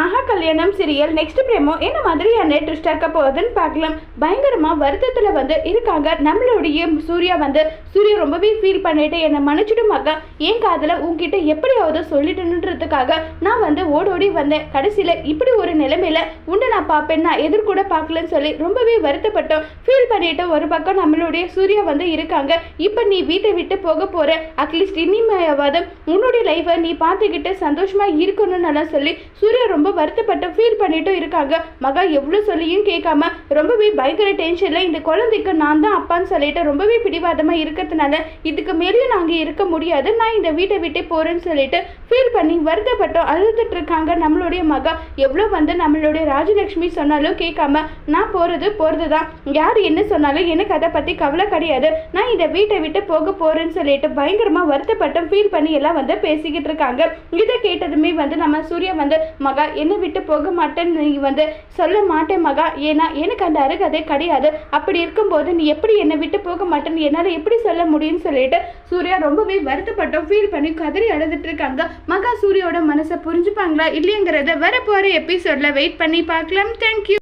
ஆஹா கல்யாணம் serial next பிரேமோ என்ன மாதிரியான ட்விஸ்ட் இருக்க போகுதுன்னு பார்க்கலாம். பயங்கரமாக வருத்தத்தில் வந்து இருக்காங்க. நம்மளுடைய சூர்யா வந்து சூர்யா ரொம்பவே ஃபீல் பண்ணிட்டு என்னை மன்னிச்சிடுமாக்கா என் காதில் உங்ககிட்ட எப்படியாவது சொல்லிட்டேன்றதுக்காக நான் வந்து ஓடோடி வந்தேன். கடைசியில் இப்படி ஒரு நிலைமையில உண்டை நான் பார்ப்பேன். நான் எதிர்கூட பார்க்கலன்னு சொல்லி ரொம்பவே வருத்தப்பட்டோம். ஃபீல் பண்ணிட்டு ஒரு பக்கம் நம்மளுடைய சூர்யா வந்து இருக்காங்க. இப்போ நீ வீட்டை விட்டு போக போகிற அட்லீஸ்ட் இனிமையாவது உன்னுடைய லைஃப்பை நீ பார்த்துக்கிட்டு சந்தோஷமாக இருக்கணும்னு சொல்லி சூர்யா ரொம்ப ரொம்ப வருத்தப்பட்டு ஃபீல் பண்ணிட்டும் இருக்காங்க. மகா எவ்வளோ சொல்லியும் கேட்காம ரொம்பவே பயங்கர டென்ஷனில் இந்த குழந்தைக்கு நான் தான் அப்பான்னு சொல்லிட்டு ரொம்பவே பிடிவாதமாக இருக்கிறதுனால இதுக்கு மேலே நாங்கள் இருக்க முடியாது. நான் இந்த வீட்டை விட்டே போகிறேன்னு சொல்லிட்டு ஃபீல் பண்ணி வருத்தப்பட்டோம் அழுதுட்டு இருக்காங்க நம்மளுடைய மகா. எவ்வளோ வந்து நம்மளுடைய ராஜலக்ஷ்மி சொன்னாலும் கேட்காம நான் போகிறது போகிறது தான். யார் என்ன சொன்னாலும் எனக்கு அதை பற்றி கவலை கிடையாது. நான் இந்த வீட்டை விட்டு போக போகிறேன்னு சொல்லிட்டு பயங்கரமாக வருத்தப்பட்டு ஃபீல் பண்ணி எல்லாம் வந்து பேசிக்கிட்டு இருக்காங்க. இதை கேட்டதுமே வந்து நம்ம சூர்யா வந்து மகா என்னை விட்டு போக மாட்டேன்னு நீ வந்து சொல்ல மாட்டேன் மகா. ஏன்னா எனக்கு அந்த அருகதை கிடையாது. அப்படி இருக்கும்போது நீ எப்படி என்னை விட்டு போக மாட்டேன்னு என்னால் எப்படி சொல்ல முடியும்னு சொல்லிட்டு சூர்யா ரொம்பவே வருத்தப்பட்டோம் ஃபீல் பண்ணி கதறி அழுதுட்டு இருக்காங்க. மகா சூர்யாவோட மனசை புரிஞ்சுப்பாங்களா இல்லைங்கிறத வரப்போகிற எபிசோடில் வெயிட் பண்ணி பார்க்கலாம். தேங்க்யூ